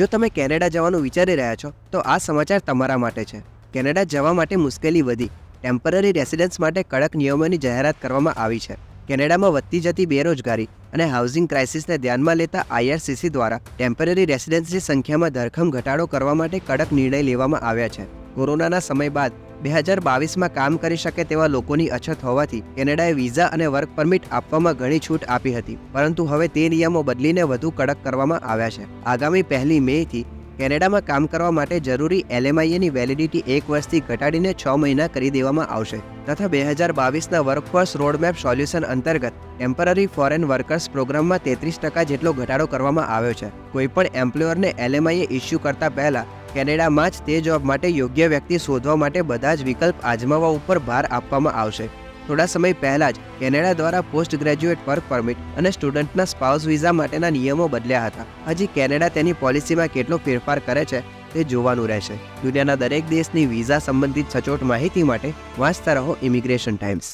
જો તમે કેનેડા જવાનું વિચારી રહ્યા છો, તો આ સમાચાર તમારા માટે છે. કેનેડા જવા માટે મુશ્કેલી વધી. ટેમ્પરરી રેસિડન્સ માટે કડક નિયમોની જાહેરાત કરવામાં આવી છે. કેનેડામાં વધતી જતી બેરોજગારી અને હાઉસિંગ ક્રાઇસિસને ધ્યાનમાં લેતા આઈઆરસીસી દ્વારા ટેમ્પરરી રેસિડન્સની સંખ્યામાં ધરખમ ઘટાડો કરવા માટે કડક નિર્ણય લેવામાં આવ્યા છે. કોરોનાના સમય બાદ બે હજાર બાવીસમાં કામ કરી શકે તેવા લોકોની અછત હોવાથી કેનેડાએ વિઝા અને વર્ક પરમિટ આપવામાં ઘણી છૂટ આપી હતી. પરંતુ હવે તે નિયમો બદલીને વધુ કડક કરવામાં આવ્યા છે. આગામી પહેલી મેથી કેનેડામાં કામ કરવા માટે જરૂરી એલએમઆઈએની વેલિડિટી એક વર્ષથી ઘટાડીને છ મહિના કરી દેવામાં આવશે. તથા બે હજાર બાવીસના વર્કફોર્સ રોડમેપ સોલ્યુશન અંતર્ગત ટેમ્પરરી ફોરેન વર્કર્સ પ્રોગ્રામમાં તેત્રીસ ટકા જેટલો ઘટાડો કરવામાં આવ્યો છે. કોઈપણ એમ્પ્લોયરને એલએમઆઈએ ઇસ્યુ કરતા પહેલા કેનેડામાં જ તે જોબ માટે યોગ્ય વ્યક્તિ શોધવા માટે બધા જ વિકલ્પ આજમાવવા ઉપર ભાર આપવામાં આવશે. થોડા સમય પહેલા જ કેનેડા દ્વારા પોસ્ટ ગ્રેજ્યુએટ વર્ક પરમિટ અને સ્ટુડન્ટના સ્પાઉસ વિઝા માટેના નિયમો બદલ્યા હતા. હજી કેનેડા તેની પોલિસીમાં કેટલો ફેરફાર કરે છે તે જોવાનું રહેશે. દુનિયાના દરેક દેશની વિઝા સંબંધિત સચોટ માહિતી માટે વાંચતા રહો ઇમિગ્રેશન ટાઈમ્સ